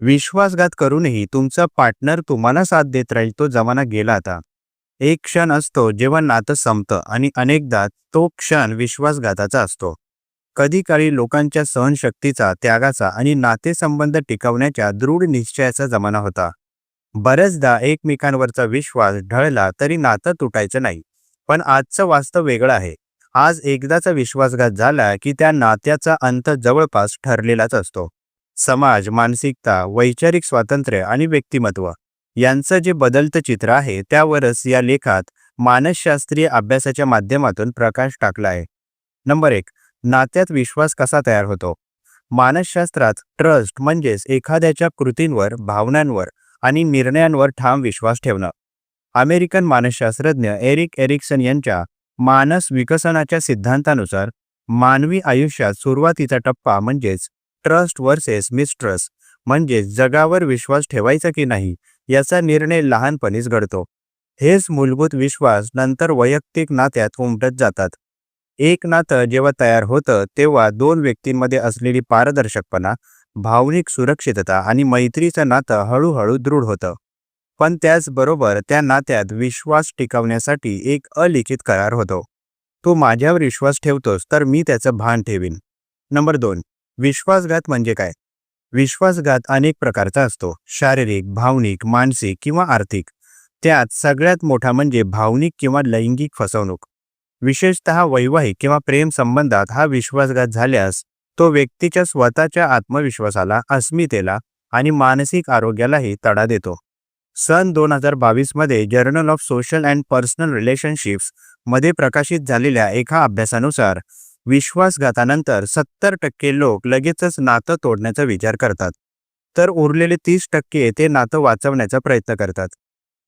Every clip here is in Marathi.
विश्वासघात करूनही तुमचा पार्टनर तुम्हाला साथ देत राहील तो जमाना गेला आता. एक क्षण असतो जेव्हा नातं संपतं आणि अनेकदा तो क्षण विश्वासघाताचा असतो. कधी काळी लोकांच्या सहनशक्तीचा त्यागाचा आणि नातेसंबंध टिकवण्याच्या दृढ निश्चयाचा जमाना होता. बऱ्याचदा एकमेकांवरचा विश्वास ढळला तरी नातं तुटायचं नाही. पण आजचं वास्तव वेगळं आहे. आज एकदाचा विश्वासघात झाला की त्या नात्याचा अंत जवळपास ठरलेलाच असतो. समाज मानसिकता वैचारिक स्वातंत्र्य आणि व्यक्तिमत्व यांचं जे बदलतं चित्र आहे त्यावरच या लेखात मानसशास्त्रीय अभ्यासाच्या माध्यमातून प्रकाश टाकला आहे. नंबर एक नात्यात विश्वास कसा तयार होतो? मानसशास्त्रात ट्रस्ट म्हणजेच एखाद्याच्या कृतींवर भावनांवर आणि निर्णयांवर ठाम विश्वास ठेवणं. अमेरिकन मानसशास्त्रज्ञ एरिक एरिक्सन यांच्या मानस विकसनाच्या सिद्धांतानुसार मानवी आयुष्यात सुरुवातीचा टप्पा म्हणजेच ट्रस्ट वर्सेस मिस्ट्रस म्हणजेच जगावर विश्वास ठेवायचा की नाही याचा निर्णय लहानपणीच घडतो. हेच मूलभूत विश्वास नंतर वैयक्तिक नात्यात उमटत जातात. एक नातं जेव्हा तयार होतं तेव्हा दोन व्यक्तींमध्ये असलेली पारदर्शकपणा भावनिक सुरक्षितता आणि मैत्रीचं नातं हळूहळू दृढ होतं. पण त्याचबरोबर त्या नात्यात विश्वास टिकवण्यासाठी एक अलिखित करार होतो. तू माझ्यावर विश्वास ठेवतोस तर मी त्याचं भान ठेवीन. नंबर दोन. विश्वासघात म्हणजे काय? विश्वासघात अनेक प्रकारचा असतो. शारीरिक भावनिक मानसिक किंवा आर्थिक. त्यात सगळ्यात मोठा म्हणजे भावनिक किंवा लैंगिक फसवणूक. विशेषतः वैवाहिक किंवा प्रेम संबंधात हा विश्वासघात झाल्यास तो व्यक्तीच्या स्वतःच्या आत्मविश्वासाला अस्मितेला आणि मानसिक आरोग्यालाही तडा देतो. सन दोन हजार बावीसमध्ये journal of social and personal रिलेशनशिप्समध्ये प्रकाशित झालेल्या एका अभ्यासानुसार विश्वासघातानंतर सत्तर टक्के लोक लगेचच नातं तोडण्याचा विचार करतात. तर उरलेले तीस टक्के ते नातं वाचवण्याचा प्रयत्न करतात.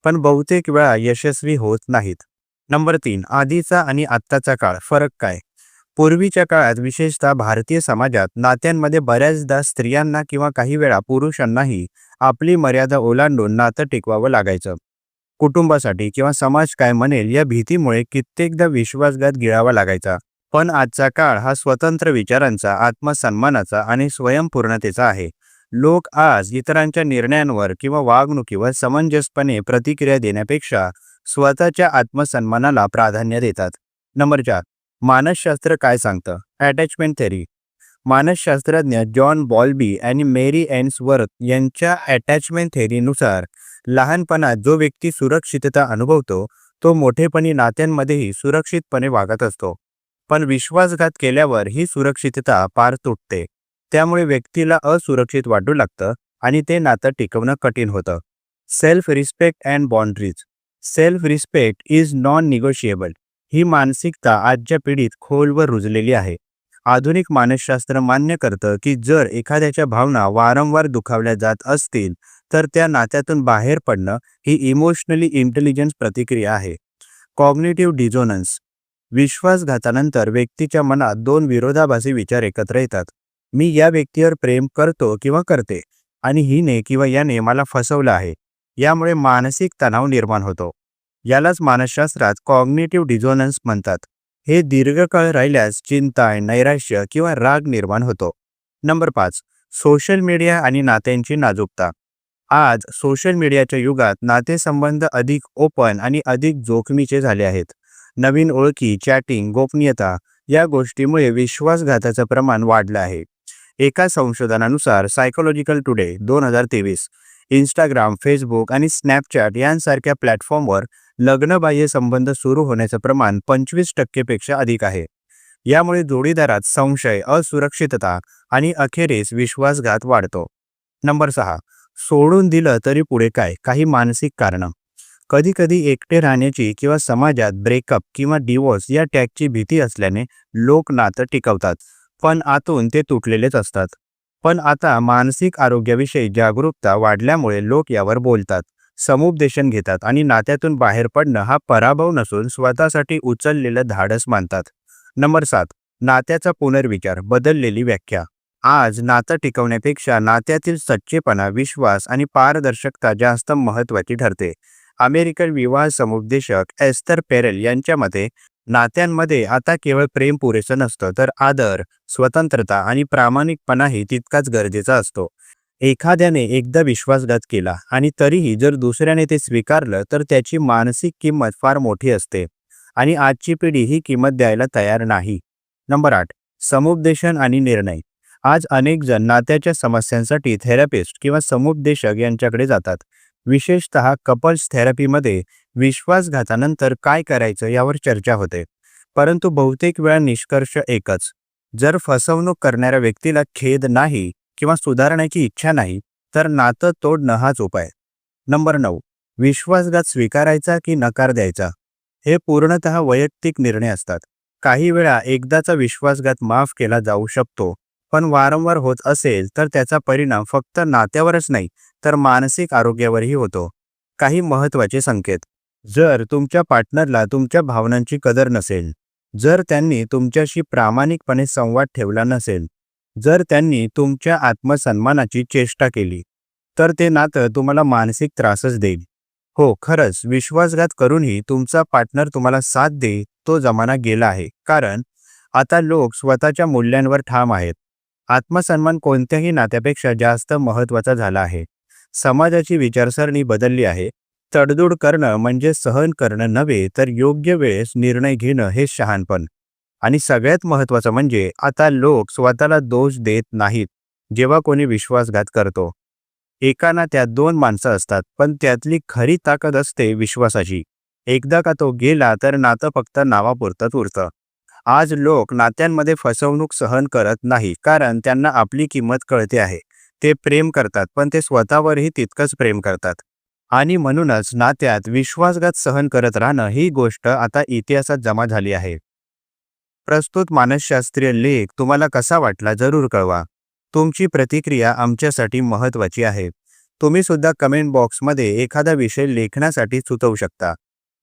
पण बहुतेक वेळा यशस्वी होत नाहीत. नंबर तीन आधीचा आणि आत्ताचा काळ फरक काय? पूर्वीच्या काळात विशेषतः भारतीय समाजात नात्यांमध्ये बऱ्याचदा स्त्रियांना किंवा काही वेळा पुरुषांनाही आपली मर्यादा ओलांडून नातं टिकवावं लागायचं. कुटुंबासाठी किंवा समाज काय म्हणेल या भीतीमुळे कित्येकदा विश्वासघात गिळावा लागायचा. पण आजचा काळ हा स्वतंत्र विचारांचा आत्मसन्मानाचा आणि स्वयंपूर्णतेचा आहे. लोक आज इतरांच्या निर्णयांवर किंवा वागणुकीवर समंजसपणे प्रतिक्रिया देण्यापेक्षा स्वतःच्या आत्मसन्मानाला प्राधान्य देतात. नंबर चार मानसशास्त्र काय सांगतं? अटॅचमेंट थेरी मानसशास्त्रज्ञ जॉन बॉल्बी आणि मेरी एन्सवर्थ यांच्या अटॅचमेंट थेरीनुसार लहानपणात जो व्यक्ती सुरक्षितता अनुभवतो तो मोठेपणी नात्यांमध्येही सुरक्षितपणे वागत असतो. पण विश्वासघात केल्यावर ही सुरक्षितता पार तुटते. त्यामुळे व्यक्तीला असुरक्षित वाटू लागतं आणि ते नातं टिकवणं कठीण होतं. Self respect and boundaries. Self respect is non negotiable ही मानसिकता आजच्या पिढीत खोलवर रुजलेली आहे. आधुनिक मानसशास्त्र मान्य करतं की जर एखाद्याच्या भावना वारंवार दुखावल्या जात असतील तर त्या नात्यातून बाहेर पडणं ही इमोशनली इंटेलिजन्स प्रतिक्रिया आहे. कॉग्नेटिव्ह डिझोनन्स. विश्वासघातानंतर व्यक्तीच्या मनात दोन विरोधाभासी विचार एकत्र येतात. मी या व्यक्तीवर प्रेम करतो किंवा करते आणि हिने किंवा याने मला फसवलं आहे. यामुळे मानसिक तणाव निर्माण होतो. यालाच मानसशास्त्रात कॉग्नेटिव्ह डिझोनन्स म्हणतात. हे दीर्घकाळ राहिल्यास चिंता नैराश्य किंवा राग निर्माण होतो. नंबर पाच सोशल मीडिया आणि नात्यांची नाजूकता. आज सोशल मीडियाच्या युगात नातेसंबंध अधिक ओपन आणि अधिक जोखमीचे झाले आहेत. नवीन ओळखी चॅटिंग गोपनीयता या गोष्टीमुळे विश्वासघाताचं प्रमाण वाढलं आहे. एका संशोधनानुसार सायकोलॉजिकल टुडे दोन हजार तेवीस इंस्टाग्राम फेसबुक आणि स्नॅपचॅट यांसारख्या प्लॅटफॉर्मवर लग्नबाह्य संबंध सुरू होण्याचं प्रमाण पंचवीस टक्केपेक्षा अधिक आहे. यामुळे जोडीदारात संशय असुरक्षितता आणि अखेरीस विश्वासघात वाढतो. नंबर सहा सोडून दिलं तरी पुढे काय? काही मानसिक कारणं. कधीकधी एकटे राहण्याची किंवा समाजात ब्रेकअप किंवा डिवोर्स या टॅगची भीती असल्याने लोक नातं टिकवतात. पण आतून ते तुटलेलेच असतात. पण आता मानसिक आरोग्याविषयी जागरूकता वाढल्यामुळे लोक यावर बोलतात. समुपदेशन घेतात आणि नात्यातून बाहेर पडणं हा पराभव नसून स्वतःसाठी उचललेलं धाडस मानतात. नंबर सात. नात्याचा पुनर्विचार बदललेली व्याख्या. आज नातं टिकवण्यापेक्षा नात्यातील सच्चेपणा विश्वास आणि पारदर्शकता जास्त महत्त्वाची ठरते. अमेरिकन विवाह समुपदेशक एस्तर पेरेल यांच्या मते नात्यांमध्ये आता केवळ प्रेम पुरेसं नसतं तर आदर स्वतंत्रता आणि प्रामाणिकपणाही तितकाच गरजेचा असतो. एखाद्याने एकदा विश्वासघात केला आणि तरीही जर दुसऱ्याने ते स्वीकारलं तर त्याची मानसिक किंमत फार मोठी असते आणि आजची पिढी ही किंमत द्यायला तयार नाही. नंबर आठ. समुपदेशन आणि निर्णय. आज अनेक जण नात्याच्या समस्यांसाठी थेरपिस्ट किंवा समुपदेशक यांच्याकडे जातात. विशेषतः कपल्स थेरपीमध्ये विश्वासघातानंतर काय करायचं यावर चर्चा होते. परंतु बहुतेक वेळा निष्कर्ष एकच. जर फसवणूक करणाऱ्या व्यक्तीला खेद नाही किंवा सुधारण्याची इच्छा नाही तर नातं तोडणं हाच उपाय. नंबर नऊ. विश्वासघात स्वीकारायचा की नकार द्यायचा? हे पूर्णतः वैयक्तिक निर्णय असतात. काही वेळा एकदाचा विश्वासघात माफ केला जाऊ शकतो पण वारंवार होत असेल तर त्याचा परिणाम फक्त नात्यावरच नाही तर मानसिक आरोग्यावरही होतो. काही महत्त्वाचे संकेत. जर तुमच्या पार्टनरला तुमच्या भावनांची कदर नसेल जर त्यांनी तुमच्याशी प्रामाणिकपणे संवाद ठेवला नसेल जर त्यांनी तुमच्या आत्मसन्मानाची चेष्टा केली तर ते नातं तुम्हाला मानसिक त्रासच देईल. हो खरंच विश्वासघात करूनही तुमचा पार्टनर तुम्हाला साथ देईल तो जमाना गेला आहे. कारण आता लोक स्वतःच्या मूल्यांवर ठाम आहेत. आत्मसन्मान कोणत्याही नात्यापेक्षा जास्त महत्त्वाचा झाला आहे. समाजाची विचारसरणी बदलली आहे. तडजोड करणं म्हणजे सहन करणं नव्हे तर योग्य वेळेस निर्णय घेणं हे शहाणपण. आणि सगळ्यात महत्त्वाचं म्हणजे आता लोक स्वतःला दोष देत नाहीत जेव्हा कोणी विश्वासघात करतो. एका नात्यात दोन माणसं असतात पण त्यातली खरी ताकद असते विश्वासाची. एकदा का तो गेला तर नातं फक्त नावापुरतंच उरतं. आज लोक नात्यांमध्ये फसवणूक सहन करत नाही कारण त्यांना आपली किंमत कळते आहे. ते प्रेम करतात पण ते स्वतःवरही तितकंच प्रेम करतात. आणि म्हणूनच नात्यात विश्वासघात सहन करत राहणं ही गोष्ट आता इतिहासात जमा झाली आहे. प्रस्तुत मानसशास्त्रीय लेख तुम्हाला कसा वाटला जरूर कळवा. तुमची प्रतिक्रिया आमच्यासाठी महत्त्वाची आहे. तुम्ही सुद्धा कमेंट बॉक्समध्ये एखादा विषय लेखण्यासाठी सुचवू शकता.